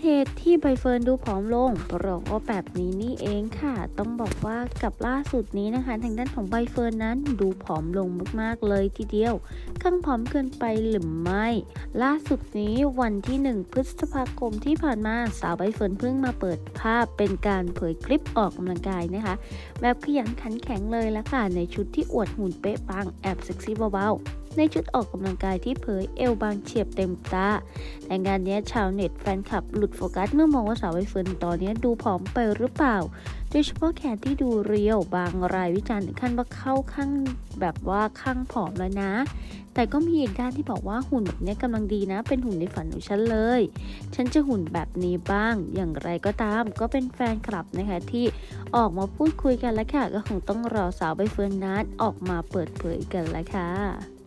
เหตุที่ใบเฟิร์นดูผอมลงเพราะว่าแบบนี้นี่เองค่ะ ต้องบอกว่ากับล่าสุดนี้นะคะ ทางด้านของใบเฟิร์นนั้นดูผอมลงมากๆเลยทีเดียวข้างผอมเกินไปหรือไม่ ล่าสุดนี้วันที่ 1 พฤษภาคมที่ผ่านมาสาวใบเฟิร์นเพิ่งมาเปิดภาพเป็นการเผยคลิปออกกำลังกายนะคะ แบบขยันขันแข็งเลยละค่ะในชุดที่อวดหุ่นเป๊ะปังแอบเซ็กซี่เบาๆ ในชุดออกกำลังกายที่เผยเอวบางเฉียบเต็มตา แต่งานนี้ชาวเน็ตแฟนคลับหลุดโฟกัสเมื่อมองว่าสาวใบเฟิร์นตอนเนี้ยดูผอมไปหรือเปล่า โดยเฉพาะแขนที่ดูเรียวบางรายวิจารณ์ถึงขั้นว่าเข้าข้างแบบว่าข้างผอมแล้วนะแต่ก็มีอีกด้านที่บอกว่าหุ่นแบบนี้กำลังดีนะ เป็นหุ่นในฝันของฉันเลย ฉันจะหุ่นแบบนี้บ้าง อย่างไรก็ตาม ก็เป็นแฟนคลับนะคะที่ออกมาพูดคุยกันแล้วค่ะ ก็คงต้องรอสาวใบเฟิร์นนั้นออกมาเปิดเผยกันแล้วค่ะ